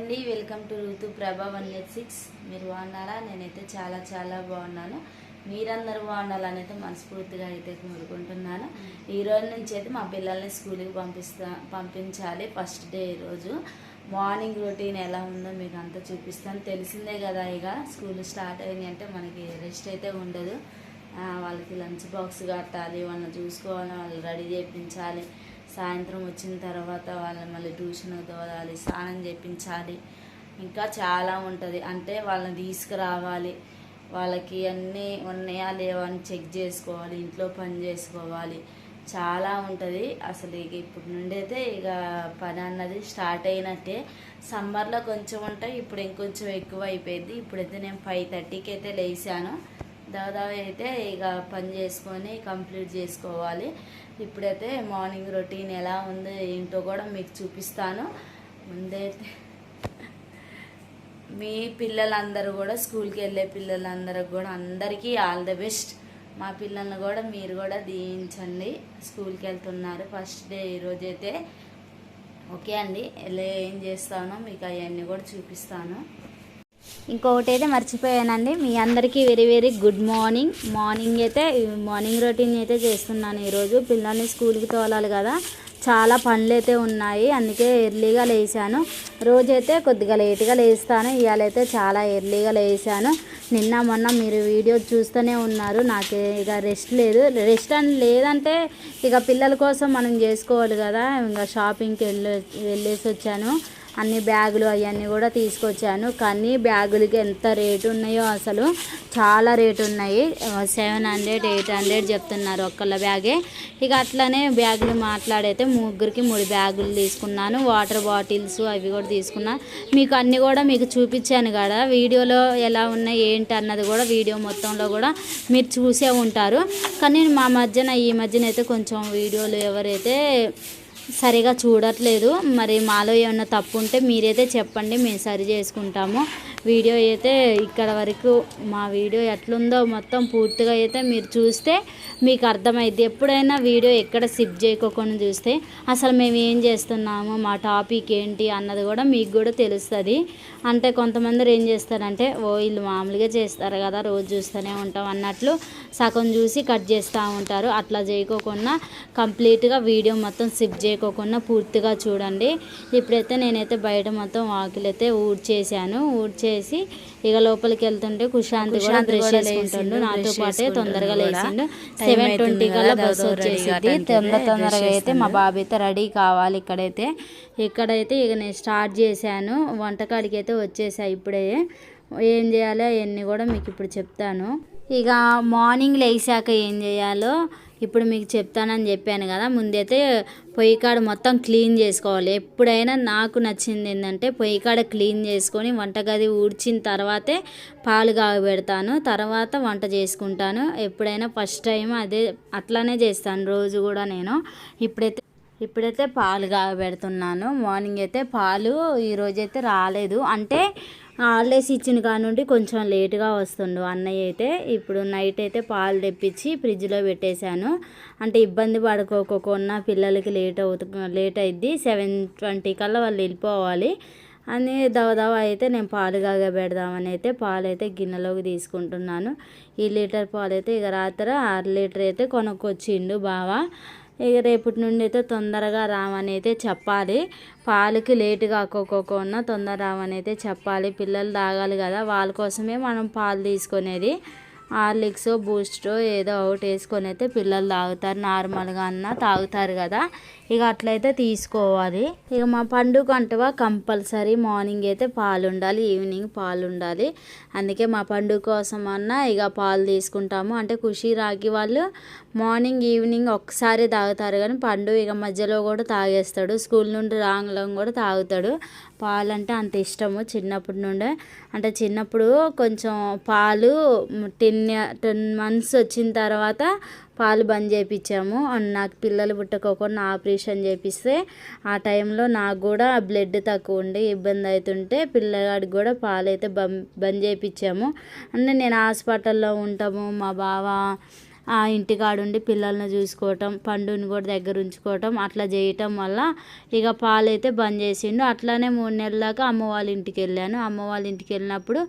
అండి welcome to ఋతు ప్రభా వన్ ఎయిట్ సిక్స్. మీరు బాగున్నారా? నేనైతే చాలా చాలా బాగున్నాను. మీరందరూ బాగుండాలని అయితే మనస్ఫూర్తిగా అయితే కోరుకుంటున్నాను. ఈ రోజు నుంచి అయితే మా పిల్లల్ని స్కూల్కి పంపిస్తా పంపించాలి ఫస్ట్ డే ఈరోజు మార్నింగ్ రొటీన్ ఎలా ఉందో మీకు అంతా చూపిస్తాను. తెలిసిందే కదా ఇక స్కూల్ స్టార్ట్ అయింది అంటే మనకి రెస్ట్ అయితే ఉండదు. వాళ్ళకి లంచ్ బాక్స్ కట్టాలి వాళ్ళని చూసుకోవాలి వాళ్ళు రెడీ చేయించాలి సాయంత్రం వచ్చిన తర్వాత వాళ్ళని మళ్ళీ ట్యూషన్ తోలాలి స్నానం చేయించాలి ఇంకా చాలా ఉంటుంది. అంటే వాళ్ళని తీసుకురావాలి. వాళ్ళకి అన్నీ ఉన్నాయా లేవా అని చెక్ చేసుకోవాలి. ఇంట్లో పని చేసుకోవాలి. చాలా ఉంటుంది. అసలు ఇక ఇప్పుడు నుండి అయితే ఇక పని అన్నది స్టార్ట్ అయినట్టే. సమ్మర్లో కొంచెం ఉంటాయి. ఇప్పుడు ఇంకొంచెం ఎక్కువ అయిపోయింది. ఇప్పుడైతే నేను ఫైవ్ థర్టీకి అయితే లేచాను. దాదాపు అయితే ఇక పని చేసుకొని కంప్లీట్ చేసుకోవాలి. ఇప్పుడైతే మార్నింగ్ రొటీన్ ఎలా ఉందో ఏంటో కూడా మీకు చూపిస్తాను. ముందైతే మీ పిల్లలందరూ కూడా స్కూల్కి వెళ్ళే పిల్లలందరూ కూడా అందరికీ ఆల్ ద బెస్ట్. మా పిల్లల్ని కూడా మీరు కూడా దీవించండి. స్కూల్కి వెళ్తున్నారు ఫస్ట్ డే ఈరోజైతే ఓకే అండి. ఎలా ఏం చేస్తానో మీకు అవన్నీ కూడా చూపిస్తాను. ఇంకొకటి అయితే మర్చిపోయానండి. మీ అందరికీ very very good morning morning అయితే మార్నింగ్ రొటీన్ అయితే చేస్తున్నాను ఈరోజు. పిల్లల్ని స్కూల్కి తోలాలి కదా. చాలా పనులు అయితే ఉన్నాయి. అందుకే ఎర్లీగా లేచాను. రోజైతే కొద్దిగా లేట్గా లేస్తాను. ఇవాళైతే చాలా ఎర్లీగా లేచాను. నిన్న మొన్న మీరు వీడియో చూస్తూనే ఉన్నారు. నాకు ఇక రెస్ట్ లేదు. రెస్ట్ అని లేదంటే ఇక పిల్లల కోసం మనం చేసుకోవాలి కదా. ఇంకా షాపింగ్కి వెళ్ళే వెళ్ళేసి వచ్చాను. అన్ని బ్యాగులు అవన్నీ కూడా తీసుకొచ్చాను. కానీ బ్యాగులకి ఎంత రేటు ఉన్నాయో అసలు చాలా రేటు ఉన్నాయి. సెవెన్ హండ్రెడ్ ఎయిట్ హండ్రెడ్ చెప్తున్నారు ఒక్కళ్ళ బ్యాగే. ఇక అట్లనే బ్యాగులు మాట్లాడైతే ముగ్గురికి మూడు బ్యాగులు తీసుకున్నాను. వాటర్ బాటిల్స్ అవి కూడా తీసుకున్నా. మీకు అన్నీ కూడా మీకు చూపించాను కదా. వీడియోలో ఎలా ఉన్నాయి ఏంటి అన్నది కూడా వీడియో మొత్తంలో కూడా మీరు చూసే ఉంటారు. కానీ మా మధ్యన ఈ మధ్యన అయితే కొంచెం వీడియోలు ఎవరైతే సరిగా చూడట్లేదు. మరి మాలో ఏమన్నా తప్పు ఉంటే మీరైతే చెప్పండి మేము సరి చేసుకుంటాము. వీడియో అయితే ఇక్కడ వరకు మా వీడియో ఎట్లుందో మొత్తం పూర్తిగా అయితే మీరు చూస్తే మీకు అర్థమైద్ది. ఎప్పుడైనా వీడియో ఎక్కడ సిప్ చేయకోకుండా చూస్తే అసలు మేము ఏం చేస్తున్నాము మా టాపిక్ ఏంటి అన్నది కూడా మీకు కూడా తెలుస్తుంది. అంటే కొంతమంది ఏం చేస్తారంటే ఓ వీళ్ళు మామూలుగా చేస్తారు కదా రోజు చూస్తూనే ఉంటాం అన్నట్లు సగం చూసి కట్ చేస్తూ ఉంటారు. అట్లా చేయకోకుండా కంప్లీట్గా వీడియో మొత్తం సిప్ చేయకోకుండా పూర్తిగా చూడండి. ఇప్పుడైతే నేనైతే బయట మొత్తం వాకిలైతే ఊడ్చేసాను ఊడ్చేసి ఇక లోపలికి వెళ్తుంటే కుశాంత్ కూడా బ్రష్ చేసుకుంటుండు. నాతో పాటే తొందరగా లేచిండు. సెవెన్ ట్వంటీ కల్లా బస్సు వచ్చేసింది. తొందర తొందరగా అయితే మా బాబు అయితే రెడీ కావాలి ఇక్కడైతే. ఇక్కడైతే ఇక నేను స్టార్ట్ చేశాను. వంటకాడికి అయితే వచ్చేసా ఇప్పుడే. ఏం చేయాలో అవన్నీ కూడా మీకు ఇప్పుడు చెప్తాను. ఇక మార్నింగ్ లేచాక ఏం చేయాలో ఇప్పుడు మీకు చెప్తానని చెప్పాను కదా ముందైతే పొయ్యి కాడ మొత్తం క్లీన్ చేసుకోవాలి. ఎప్పుడైనా నాకు నచ్చింది ఏంటంటే పొయ్యి కాడ క్లీన్ చేసుకొని వంటగది ఊడ్చిన తర్వాతే పాలు కాగబెడతాను. తర్వాత వంట చేసుకుంటాను. ఎప్పుడైనా ఫస్ట్ టైం అదే అట్లానే చేస్తాను రోజు కూడా నేను. ఇప్పుడైతే ఇప్పుడైతే పాలు కాగబెడుతున్నాను. మార్నింగ్ అయితే పాలు ఈరోజైతే రాలేదు. అంటే హాలిడేస్ ఇచ్చిన కానుండి కొంచెం లేటుగా వస్తుండు. అన్నయ్య అయితే ఇప్పుడు నైట్ అయితే పాలు తెప్పించి ఫ్రిడ్జ్లో పెట్టేశాను. అంటే ఇబ్బంది పడుకోకుండా పిల్లలకి లేట్ అవుతు లేట్ అయింది సెవెన్ ట్వంటీ కల్లా వాళ్ళు వెళ్ళిపోవాలి. అని దవదవ అయితే నేను పాలు కాగబెడదామని అయితే పాలు అయితే గిన్నెలోకి తీసుకుంటున్నాను. ఈ లీటర్ పాలు అయితే ఇక రాత్రి ఆరు లీటర్ అయితే కొనుక్కొచ్చిండు బావ. ఇక రేపటి నుండి అయితే తొందరగా రామని అయితే చెప్పాలి. పాలకి లేటు కాకోకుండా తొందర రామని అయితే చెప్పాలి. పిల్లలు తాగాలి కదా వాళ్ళ కోసమే మనం పాలు తీసుకునేది. హార్లిక్స్ బూస్ట్ ఏదో ఒకటి వేసుకొని అయితే పిల్లలు తాగుతారు. నార్మల్గా అన్న తాగుతారు కదా. ఇక అట్లయితే తీసుకోవాలి. ఇక మా పండుగ అంటవా కంపల్సరీ మార్నింగ్ అయితే పాలు ఉండాలి ఈవినింగ్ పాలు ఉండాలి అందుకే మా పండుగ కోసం అన్న ఇక పాలు తీసుకుంటాము. అంటే ఖుషి రాగి వాళ్ళు మార్నింగ్ ఈవినింగ్ ఒక్కసారి తాగుతారు. కానీ పండు ఇక మధ్యలో కూడా తాగేస్తాడు. స్కూల్ నుండి రాంగ్లం కూడా తాగుతాడు. పాలు అంటే అంత ఇష్టము చిన్నప్పటి నుండే. అంటే చిన్నప్పుడు కొంచెం పాలు టిన్ టెన్ మంత్స్ వచ్చిన తర్వాత పాలు బంద్ చేయించాము నాకు పిల్లలు పుట్టకోకుండా ఆపరేషన్ చేపిస్తే ఆ టైంలో నాకు కూడా బ్లడ్ తక్కువ ఉండి ఇబ్బంది అవుతుంటే పిల్లగాడికి కూడా పాలు అయితే బంద్ బంద్ చేయించాము అంటే నేను హాస్పిటల్లో ఉంటాము. మా బావ ఆ ఇంటికాడుండి పిల్లల్ని చూసుకోవటం పండుని కూడా దగ్గర ఉంచుకోవటం అట్లా చేయటం వల్ల ఇక పాలైతే బంద్ చేసిండు. అట్లానే మూడు నెలల దాకా అమ్మ వాళ్ళ ఇంటికి వెళ్ళాను. అమ్మ వాళ్ళ ఇంటికి వెళ్ళినప్పుడు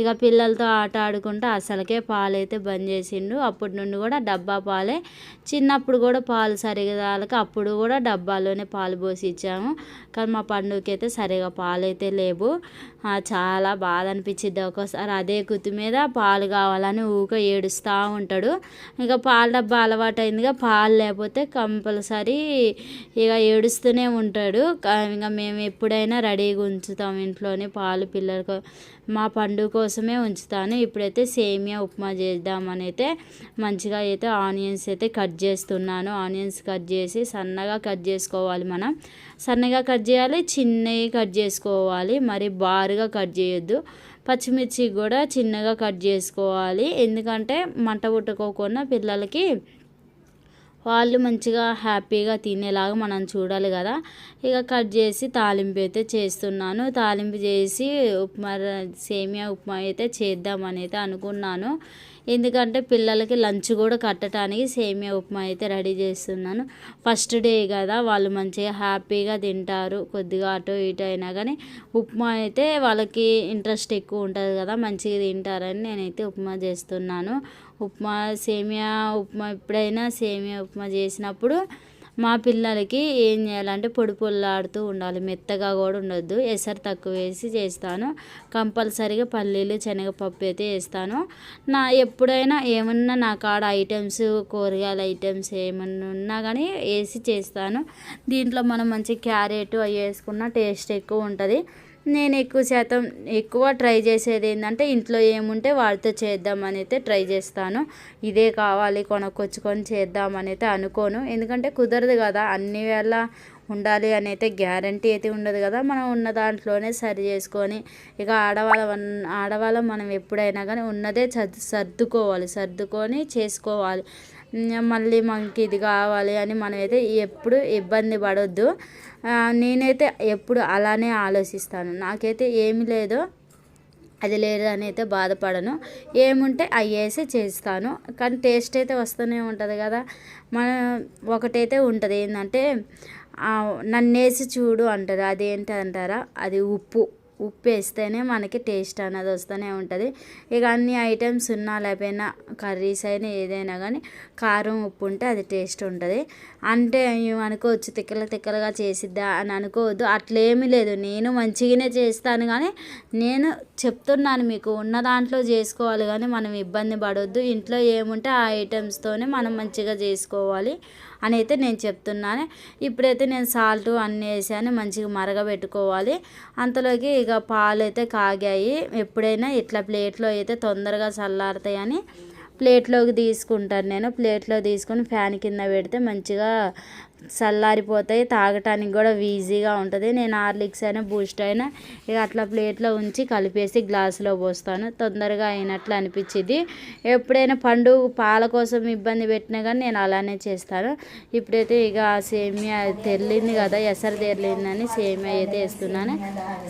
ఇక పిల్లలతో ఆట ఆడుకుంటూ అసలుకే పాలైతే బంద్ చేసిండు. అప్పటి నుండి కూడా డబ్బా పాలే. చిన్నప్పుడు కూడా పాలు సరిగా తాలక అప్పుడు కూడా డబ్బాలోనే పాలు పోసి ఇచ్చాము. కానీ మా పండుగకి అయితే సరిగా పాలు అయితే లేవు చాలా బాధ అనిపించింది ఒక్కోసారి. అదే గుర్తు మీద పాలు కావాలని ఊక ఏడుస్తూ ఉంటాడు. ఇంకా పాల డబ్బా అలవాటు అయిందిగా పాలు లేకపోతే కంపల్సరీ ఇక ఏడుస్తూనే ఉంటాడు. ఇంకా మేము ఎప్పుడైనా రెడీగా ఉంచుతాం ఇంట్లోనే పాలు పిల్లలకు. మా పండుగ కోసమే ఉంచుతాను. ఇప్పుడైతే సేమియా ఉప్మా చేద్దామని అయితే మంచిగా అయితే ఆనియన్స్ అయితే కట్ చేస్తున్నాను. ఆనియన్స్ కట్ చేసి సన్నగా కట్ చేసుకోవాలి మనం. సన్నగా కట్ చేయాలి చిన్నవి కట్ చేసుకోవాలి. మరి బారుగా కట్ చేయొద్దు. పచ్చిమిర్చి కూడా చిన్నగా కట్ చేసుకోవాలి. ఎందుకంటే మంట పుట్టుకోకుండా పిల్లలకి వాళ్ళు మంచిగా హ్యాపీగా తినేలాగా మనం చూడాలి కదా. ఇక కట్ చేసి తాలింపు అయితే చేస్తున్నాను. తాలింపు చేసి ఉప్మా సేమియా ఉప్మా అయితే చేద్దామని అయితే అనుకున్నాను. ఎందుకంటే పిల్లలకి లంచ్ కూడా కట్టడానికి సేమియా ఉప్మా అయితే రెడీ చేస్తున్నాను. ఫస్ట్ డే కదా వాళ్ళు మంచిగా హ్యాపీగా తింటారు. కొద్దిగా అటు ఇటు అయినా కానీ ఉప్మా అయితే వాళ్ళకి ఇంట్రెస్ట్ ఎక్కువ ఉంటుంది కదా మంచిగా తింటారని నేనైతే ఉప్మా చేస్తున్నాను. ఉప్మా సేమియా ఉప్మా ఎప్పుడైనా సేమియా ఉప్మా చేసినప్పుడు మా పిల్లలకి ఏం చేయాలంటే పొడి పొల్లాడుతూ ఉండాలి. మెత్తగా కూడా ఉండొద్దు. ఎసరు తక్కువ వేసి చేస్తాను. కంపల్సరీగా పల్లీలు శనగపప్పు అయితే వేస్తాను. నా ఎప్పుడైనా ఏమన్నా నా కాడ ఐటమ్స్ కూరగాయల ఐటమ్స్ ఏమన్నా ఉన్నా కానీ వేసి చేస్తాను. దీంట్లో మనం మంచి క్యారెట్ అవి వేసుకున్న టేస్ట్ ఎక్కువ ఉంటుంది. నేను ఎక్కువ శాతం ఎక్కువ ట్రై చేసేది ఏంటంటే ఇంట్లో ఏముంటే వాటితో చేద్దామని అయితే ట్రై చేస్తాను. ఇదే కావాలి కొనుక్కొచ్చుకొని చేద్దామని అయితే అనుకోను. ఎందుకంటే కుదరదు కదా అన్ని వేళ ఉండాలి అని అయితే గ్యారంటీ అయితే ఉండదు కదా. మనం ఉన్న దాంట్లోనే సరి చేసుకొని ఇక ఆడవాళ్ళ ఆడవాళ్ళం మనం ఎప్పుడైనా కానీ ఉన్నదే సర్దుకోవాలి సర్దుకొని చేసుకోవాలి. మళ్ళీ మనకి ఇది కావాలి అని మనమైతే ఎప్పుడు ఇబ్బంది పడొద్దు. నేనైతే ఎప్పుడు అలానే ఆలోచిస్తాను. నాకైతే ఏమి లేదో అది లేదు అని అయితే బాధపడను. ఏముంటే అవి వేసి చేస్తాను. కానీ టేస్ట్ అయితే వస్తూనే ఉంటుంది కదా. మనం ఒకటైతే ఉంటుంది. ఏంటంటే నన్నేసి నన్ను వేసి చూడు అంటారు. అదేంటి అంటారా? అది ఉప్పు. ఉప్పు వేస్తేనే మనకి టేస్ట్ అనేది వస్తూనే ఉంటుంది. ఇక అన్ని ఐటమ్స్ ఉన్నా లేకపోయినా కర్రీస్ అయినా ఏదైనా కానీ కారం ఉప్పు ఉంటే అది టేస్ట్ ఉంటుంది. అంటే అనుకోవచ్చు తిక్కల తిక్కలుగా చేసిద్దా అని అనుకోవద్దు. అట్లేమీ లేదు. నేను మంచిగానే చేస్తాను కానీ నేను చెప్తున్నాను మీకు ఉన్న దాంట్లో చేసుకోవాలి కానీ మనం ఇబ్బంది పడవద్దు ఇంట్లో ఏముంటే ఆ ఐటమ్స్తోనే మనం మంచిగా చేసుకోవాలి అని అయితే నేను చెప్తున్నాను. ఇప్పుడైతే నేను సాల్ట్ అన్నీ వేసాను మంచిగా మరగబెట్టుకోవాలి. అంతలోకి ఇక పాలు అయితే కాగాయి. ఎప్పుడైనా ఇట్లా ప్లేట్లో అయితే తొందరగా చల్లారుతాయని ప్లేట్లోకి తీసుకుంటాను నేను. ప్లేట్లో తీసుకొని ఫ్యాన్ కింద పెడితే మంచిగా చల్లారిపోతాయి తాగటానికి కూడా ఈజీగా ఉంటుంది. నేను హార్లిక్స్ అయినా బూస్ట్ అయినా ఇక అట్లా ప్లేట్లో ఉంచి కలిపేసి గ్లాసులో పోస్తాను. తొందరగా అయినట్లు అనిపించింది ఎప్పుడైనా పండు పాల కోసం ఇబ్బంది పెట్టినా కానీ నేను అలానే చేస్తాను. ఇప్పుడైతే ఇక సేమియా తెల్లింది కదా ఎసరు తెరలిందని సేమియా అయితే వేస్తున్నాను.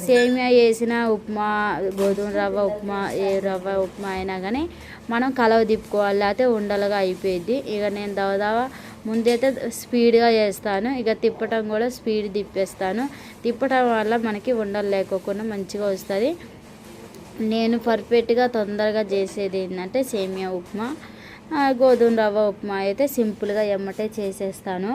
సేమియా వేసిన ఉప్మా గోధుమ రవ్వ ఉప్మా ఏ రవ్వ ఉప్మా అయినా కానీ మనం కలవ తిప్పుకోవాలి లేకపోతే ఉండలుగా అయిపోయింది ఇక నేను దాదాపు ముందైతే స్పీడ్గా చేస్తాను. ఇక తిప్పటం కూడా స్పీడ్ తిప్పేస్తాను. తిప్పటం వల్ల మనకి ఉండలు లేకోకుండా మంచిగా వస్తుంది. నేను పర్ఫెక్ట్గా తొందరగా చేసేది ఏంటంటే సేమియా ఉప్మా. గోధుమ రవ్వ ఉప్మా అయితే సింపుల్గా ఎమ్మటే చేసేస్తాను.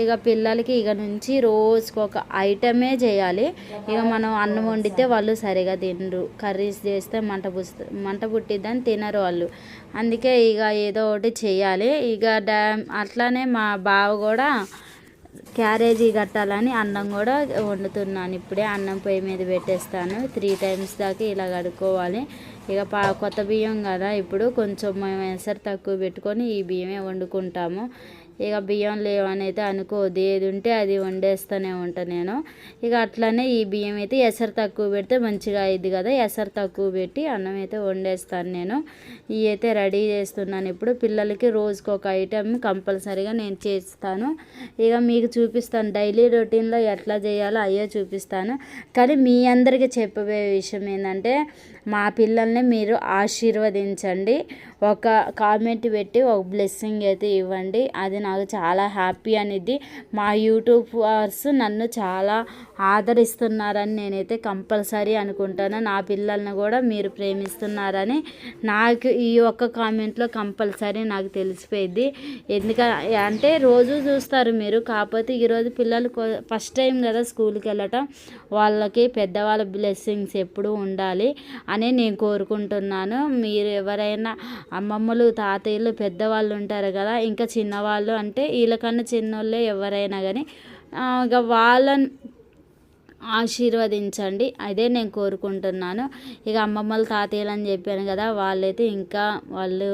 ఇక పిల్లలకి ఇక నుంచి రోజుకు ఒక ఐటమే చేయాలి. ఇక మనం అన్నం వండితే వాళ్ళు సరిగా తినరు. కర్రీస్ చేస్తే మంట పుస్త మంట పుట్టిద్దని తినరు వాళ్ళు. అందుకే ఇక ఏదో ఒకటి చేయాలి. ఇక డా అట్లానే మా బావ కూడా క్యారేజీ కట్టాలని అన్నం కూడా వండుతున్నాను. ఇప్పుడే అన్నం పొయ్యి మీద పెట్టేస్తాను. త్రీ టైమ్స్ దాకా ఇలా కడుక్కోవాలి. ఇక పా కొత్త బియ్యం కదా ఇప్పుడు కొంచెం మేము ఎసరు తక్కువ పెట్టుకొని ఈ బియ్యమే వండుకుంటాము. ఇక బియ్యం లేవని అయితే అనుకోవద్దు. ఏది ఉంటే అది వండేస్తూనే ఉంటాను నేను. ఇక అట్లనే ఈ బియ్యం అయితే ఎసరు తక్కువ పెడితే మంచిగా అయింది కదా. ఎసరు తక్కువ పెట్టి అన్నం అయితే వండేస్తాను నేను. ఇవి అయితే రెడీ చేస్తున్నాను ఇప్పుడు. పిల్లలకి రోజుకి ఒక ఐటెం కంపల్సరీగా నేను చేస్తాను. ఇక మీకు చూపిస్తాను. డైలీ రొటీన్లో ఎట్లా చేయాలో అయ్యే చూపిస్తాను. కానీ మీ అందరికీ చెప్పబోయే విషయం ఏంటంటే మా పిల్లల్ని మీరు ఆశీర్వదించండి. ఒక కామెంట్ పెట్టి ఒక బ్లెస్సింగ్ అయితే ఇవ్వండి. అది నాకు చాలా హ్యాపీ అనేది మా యూట్యూబర్స్ నన్ను చాలా ఆదరిస్తున్నారని నేనైతే కంపల్సరీ అనుకుంటాను. నా పిల్లల్ని కూడా మీరు ప్రేమిస్తున్నారని నాకు ఈ ఒక్క కామెంట్లో కంపల్సరీ నాకు తెలిసిపోయింది ఎందుకంటే అంటే రోజు చూస్తారు మీరు. కాకపోతే ఈరోజు పిల్లలు ఫస్ట్ టైం కదా స్కూల్కి వెళ్ళటం. వాళ్ళకి పెద్దవాళ్ళ బ్లెస్సింగ్స్ ఎప్పుడూ ఉండాలి అని నేను కోరుకుంటున్నాను. మీరు ఎవరైనా అమ్మమ్మలు తాతయ్యలు పెద్దవాళ్ళు ఉంటారు కదా ఇంకా చిన్నవాళ్ళు అంటే వీళ్ళకన్నా చిన్నోళ్ళే ఎవరైనా కానీ ఇక వాళ్ళని ఆశీర్వదించండి. అదే నేను కోరుకుంటున్నాను. ఇక అమ్మమ్మలు తాతయ్యలు అని చెప్పాను కదా వాళ్ళైతే ఇంకా వాళ్ళు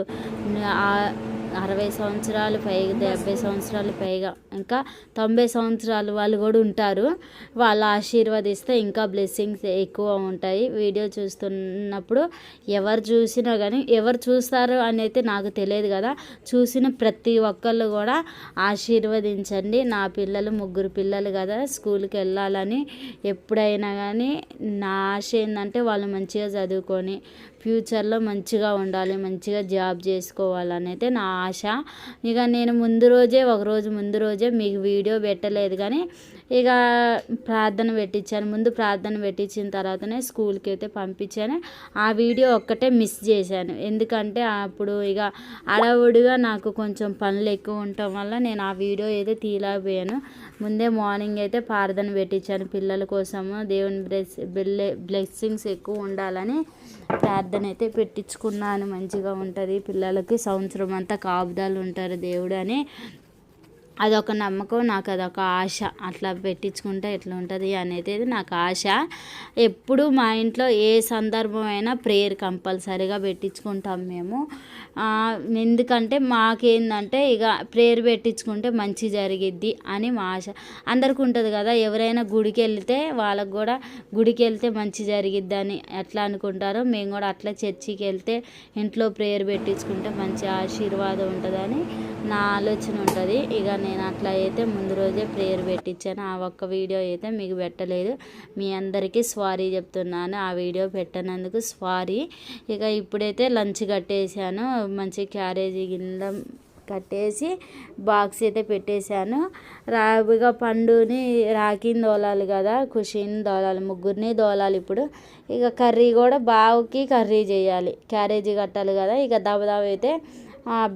అరవై సంవత్సరాలు పైగా డెబ్బై సంవత్సరాలు పైగా ఇంకా తొంభై సంవత్సరాలు వాళ్ళు కూడా ఉంటారు. వాళ్ళు ఆశీర్వదిస్తే ఇంకా బ్లెస్సింగ్స్ ఎక్కువ ఉంటాయి. వీడియో చూస్తున్నప్పుడు ఎవరు చూసినా కానీ ఎవరు చూస్తారు అని అయితే నాకు తెలియదు కదా. చూసిన ప్రతి ఒక్కళ్ళు కూడా ఆశీర్వదించండి. నా పిల్లలు ముగ్గురు పిల్లలు కదా స్కూల్కి వెళ్ళాలని ఎప్పుడైనా కానీ నా ఆశ ఏంటంటే వాళ్ళు మంచిగా చదువుకొని ఫ్యూచర్లో మంచిగా ఉండాలి మంచిగా జాబ్ చేసుకోవాలని అయితే నా ఆశ. ఇక నేను ముందు రోజే ఒక రోజు ముందు రోజే మీకు వీడియో పెట్టలేదు కానీ ఇక ప్రార్థన పెట్టించాను. ముందు ప్రార్థన పెట్టించిన తర్వాతనే స్కూల్కి అయితే పంపించాను. ఆ వీడియో ఒక్కటే మిస్ చేశాను. ఎందుకంటే అప్పుడు ఇక అడవుడిగా నాకు కొంచెం పనులు ఎక్కువ ఉండటం వల్ల నేను ఆ వీడియో అయితే తీయలేకపోయాను. ముందే మార్నింగ్ అయితే ప్రార్థన పెట్టించాను పిల్లల కోసము. దేవుని బ్లెస్ బ్లెస్సింగ్స్ ఎక్కువ ఉండాలని ప్రార్థన అయితే పెట్టించుకున్నాను. మంచిగా ఉంటుంది. పిల్లలకి సంవత్సరం అంతా కాపుదాలు ఉంటారు దేవుడు అని. అదొక నమ్మకం నాకు అదొక ఆశ. అట్లా పెట్టించుకుంటే ఎట్లా ఉంటుంది అనేది నాకు ఆశ. ఎప్పుడు మా ఇంట్లో ఏ సందర్భమైనా ప్రేయర్ కంపల్సరీగా పెట్టించుకుంటాం మేము. ఎందుకంటే మాకేందంటే ఇక ప్రేయర్ పెట్టించుకుంటే మంచి జరిగిద్ది అని మా ఆశ. అందరికి ఉంటుంది కదా ఎవరైనా గుడికి వెళ్తే వాళ్ళకు కూడా గుడికి వెళ్తే మంచి జరిగిద్ది అని ఎట్లా అనుకుంటారో మేము కూడా అట్లా చర్చికి వెళ్తే ఇంట్లో ప్రేయర్ పెట్టించుకుంటే మంచి ఆశీర్వాదం ఉంటుందని నా ఆలోచన ఉంటుంది. ఇక నేను నేను అట్లా అయితే ముందు రోజే ప్రేయర్ పెట్టించాను. ఆ ఒక్క వీడియో అయితే మీకు పెట్టలేదు. మీ అందరికీ సారీ చెప్తున్నాను. ఆ వీడియో పెట్టినందుకు సారీ ఇక ఇప్పుడైతే లంచ్ కట్టేసాను మంచి క్యారేజీ కింద కట్టేసి బాక్స్ అయితే పెట్టేశాను. రాబిగా పండుని రాకిని దోలాలి కదా ఖుషిని దోలాలి ముగ్గురిని దోలాలి ఇప్పుడు. ఇక కర్రీ కూడా బావుకి కర్రీ చేయాలి. క్యారేజీ కట్టాలి కదా ఇక దబదబ అయితే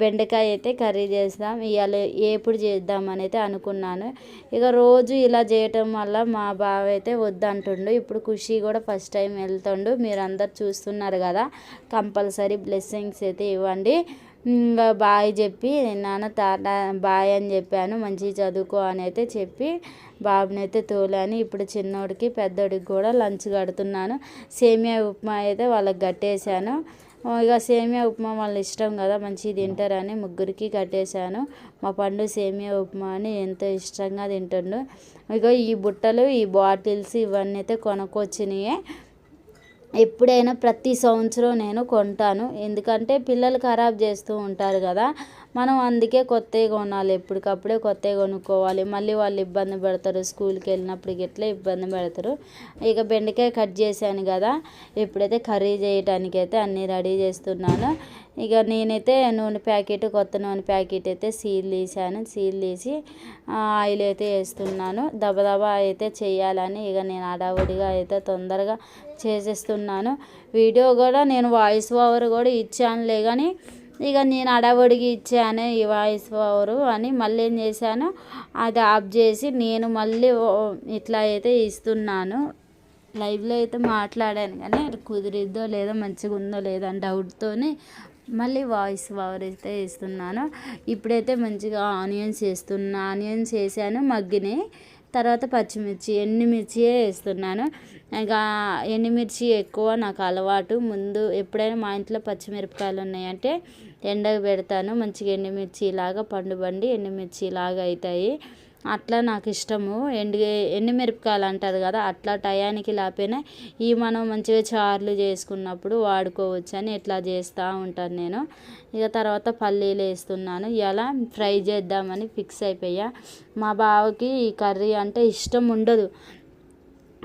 బెండకాయ అయితే కర్రీ చేస్తాం. ఇవాళ ఎప్పుడు చేద్దామని అయితే అనుకున్నాను. ఇక రోజు ఇలా చేయటం వల్ల మా బావ అయితే వద్దంటుండు. ఇప్పుడు ఖుషి కూడా ఫస్ట్ టైం వెళ్తుండు. మీరు అందరు చూస్తున్నారు కదా కంపల్సరీ బ్లెస్సింగ్స్ అయితే ఇవ్వండి. ఇంకా బాయ్ చెప్పి నాన్న తాత బాయ్ అని చెప్పాను మంచిగా చదువుకో అని అయితే చెప్పి బాబుని అయితే తోలాను. ఇప్పుడు చిన్నోడికి పెద్దోడికి కూడా లంచ్ కడుతున్నాను. సేమియా ఉప్మా అయితే వాళ్ళకి కట్టేశాను. ఇక సేమియా ఉప్మా వాళ్ళ ఇష్టం కదా మంచిగా తింటారని ముగ్గురికి కట్టేశాను. మా పండు సేమియా ఉప్మా అని ఎంతో ఇష్టంగా తింటుండు. ఇక ఈ బుట్టలు ఈ బాటిల్స్ ఇవన్నీ అయితే కొనుక్కొచ్చినాయి. ఎప్పుడైనా ప్రతి సంవత్సరం నేను కొంటాను. ఎందుకంటే పిల్లలు ఖరాబ్ చేస్తూ ఉంటారు కదా మనం అందుకే కొత్తవి కొనాలి ఎప్పటికప్పుడే కొత్తవి కొనుక్కోవాలి. మళ్ళీ వాళ్ళు ఇబ్బంది పెడతారు స్కూల్కి వెళ్ళినప్పుడు ఇట్లా ఇబ్బంది పెడతారు. ఇక బెండకాయ కట్ చేశాను కదా ఇప్పుడైతే కర్రీ చేయటానికి అయితే అన్నీ రెడీ చేస్తున్నాను. ఇక నేనైతే నూనె ప్యాకెట్ కొత్త నూనె ప్యాకెట్ అయితే సీల్ తీసాను సీల్ తీసి ఆయిల్ అయితే వేస్తున్నాను. దబదబా అయితే చేయాలని ఇక నేను అడావుడిగా అయితే తొందరగా చేసేస్తున్నాను. వీడియో కూడా నేను వాయిస్ ఓవర్ కూడా ఇచ్చానులే కానీ ఇక నేను అడవుడికి ఇచ్చాను ఈ వాయిస్ ఓవరు అని మళ్ళీ ఏం చేశాను? అది ఆఫ్ చేసి నేను మళ్ళీ ఇట్లా అయితే ఇస్తున్నాను. లైవ్లో అయితే మాట్లాడాను కానీ అది కుదిరిద్దో లేదో మంచిగా ఉందో లేదో అని డౌట్తోనే మళ్ళీ వాయిస్ ఓవర్ అయితే ఇస్తున్నాను. ఇప్పుడైతే మంచిగా ఆనియన్స్ వేస్తున్నా ఆనియన్స్ వేసాను మగ్గినాయి. తర్వాత పచ్చిమిర్చి ఎండుమిర్చియే వేస్తున్నాను. ఇంకా ఎండుమిర్చి ఎక్కువ నాకు అలవాటు. ముందు ఎప్పుడైనా మా ఇంట్లో పచ్చిమిరపకాయలు ఉన్నాయంటే ఎండకు పెడతాను. మంచిగా ఎండుమిర్చి లాగా పండు బండి ఎండుమిర్చి లాగా అవుతాయి. అట్లా నాకు ఇష్టము. ఎండు ఎండుమిరపకాయలు అంటారు కదా అట్లా టయానికి లేకపోయినా ఈ మనం మంచిగా చారులు చేసుకున్నప్పుడు వాడుకోవచ్చు అని ఇట్లా చేస్తూ ఉంటాను నేను. ఇక తర్వాత పల్లీలు వేస్తున్నాను. ఇలా ఫ్రై చేద్దామని ఫిక్స్ అయిపోయా. మా బావకి ఈ కర్రీ అంటే ఇష్టం ఉండదు.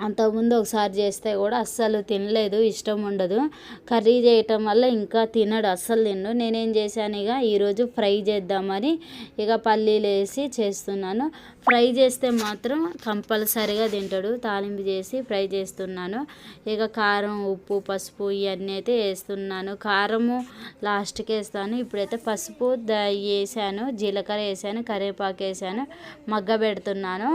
అంతకుముందు ఒకసారి చేస్తే కూడా అస్సలు తినలేదు ఇష్టం ఉండదు. కర్రీ చేయటం వల్ల ఇంకా తినడు అస్సలు తినడు. నేనేం చేశాను ఇక ఈరోజు ఫ్రై చేద్దామని ఇక పల్లీలు వేసి చేస్తున్నాను. ఫ్రై చేస్తే మాత్రం కంపల్సరీగా తింటాడు. తాలింపు చేసి ఫ్రై చేస్తున్నాను. ఇక కారం ఉప్పు పసుపు ఇవన్నీ అయితే వేస్తున్నాను. కారము లాస్ట్కి వేస్తాను. ఇప్పుడైతే పసుపు వేసాను జీలకర్ర వేసాను కరివేపాకు వేసాను మగ్గ పెడుతున్నాను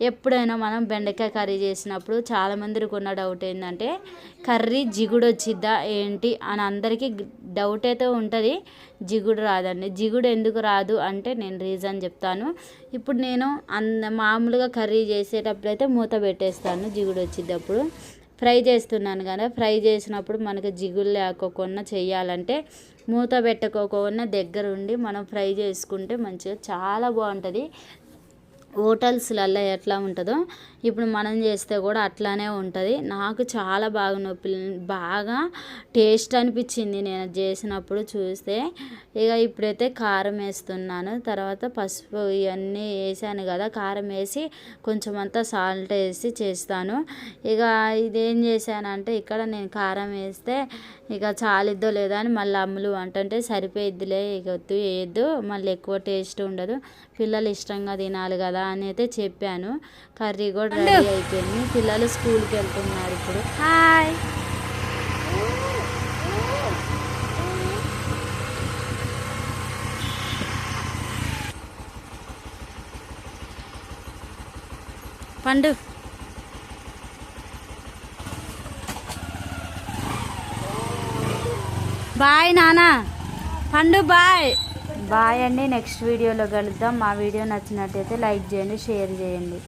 ఎప్పుడైనా మనం బెండకాయ కర్రీ చేసినప్పుడు చాలామందికి ఉన్న డౌట్ ఏంటంటే కర్రీ జిగుడు వచ్చిద్దా ఏంటి? అని అందరికీ డౌట్ అయితే ఉంటుంది. జిగుడు రాదండి. జిగుడు ఎందుకు రాదు అంటే నేను రీజన్ చెప్తాను. ఇప్పుడు నేను అంద మామూలుగా కర్రీ చేసేటప్పుడు అయితే మూత పెట్టేస్తాను జిగుడు వచ్చినప్పుడు ఫ్రై చేస్తున్నాను కదా ఫ్రై చేసినప్పుడు మనకి జిగులు లేకోకుండా చేయాలంటే మూత పెట్టుకోకుండా దగ్గర ఉండి మనం ఫ్రై చేసుకుంటే మంచిగా చాలా బాగుంటుంది. హోటల్స్లలో ఎట్లా ఉంటుందో ఇప్పుడు మనం చేస్తే కూడా అట్లానే ఉంటుంది. నాకు చాలా బాగా నొప్పి బాగా టేస్ట్ అనిపించింది నేను చేసినప్పుడు చూస్తే. ఇక ఇప్పుడైతే కారం వేస్తున్నాను తర్వాత పసుపు ఇవన్నీ వేసాను కదా కారం వేసి కొంచెం అంతా సాల్ట్ వేసి చేస్తాను. ఇక ఇదేం చేశానంటే ఇక్కడ నేను కారం వేస్తే ఇక చాలిద్దో లేదో అని మళ్ళీ అమ్ములు అంటుంటే సరిపోయిద్దిలే ఇక వద్దు వేయద్దు మళ్ళీ ఎక్కువ టేస్ట్ ఉండదు. పిల్లలు ఇష్టంగా తినాలి కదా అని అయితే చెప్పాను. కర్రీ కూడా రెడీ అయిపోయింది. పిల్లలు స్కూల్కి వెళ్తున్నారు ఇప్పుడు. హాయ్. పండు. బాయ్ నానా. పండు బాయ్. బాయ్ అండి. నెక్స్ట్ వీడియోలో కలుద్దాం. మా వీడియో నచ్చినట్టయితే లైక్ చేయండి షేర్ చేయండి.